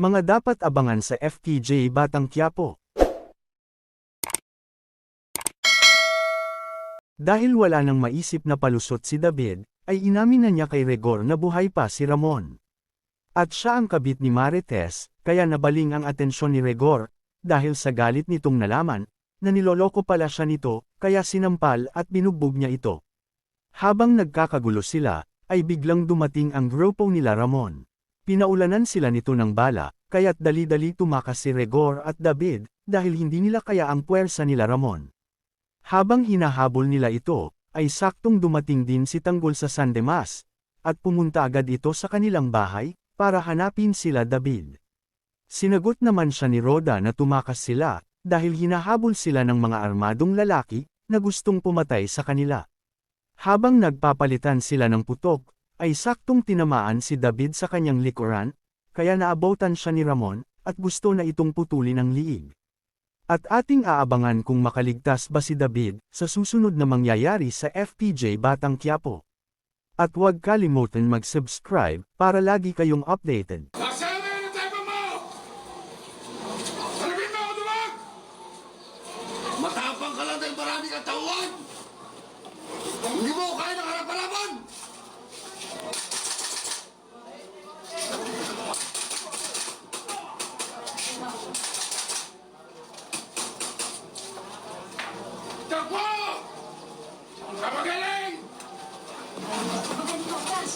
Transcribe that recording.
Mga dapat abangan sa FPJ Batang Quiapo. Dahil wala nang maisip na palusot si David, ay inamin na niya kay Regor na buhay pa si Ramon. At siya ang kabit ni Marites, kaya nabaling ang atensyon ni Regor, dahil sa galit nitong nalaman, na niloloko pala siya nito, kaya sinampal at binugbog niya ito. Habang nagkakagulo sila, ay biglang dumating ang grupo nila Ramon. Pinaulanan sila nito ng bala, kaya't dali-dali tumakas si Regor at David, dahil hindi nila kaya ang puwersa nila Ramon. Habang hinahabol nila ito, ay saktong dumating din si Tanggol sa San Dimas, at pumunta agad ito sa kanilang bahay, para hanapin sila David. Sinagot naman siya ni Roda na tumakas sila, dahil hinahabol sila ng mga armadong lalaki, na gustong pumatay sa kanila. Habang nagpapalitan sila ng putok, ay saktong tinamaan si David sa kanyang likuran, kaya naabotan siya ni Ramon, at gusto na itong putulin ang liig. At ating aabangan kung makaligtas ba si David sa susunod na mangyayari sa FPJ Batang Quiapo. At huwag kalimutan mag-subscribe para lagi kayong updated. tá Sa Vamos Ano bang?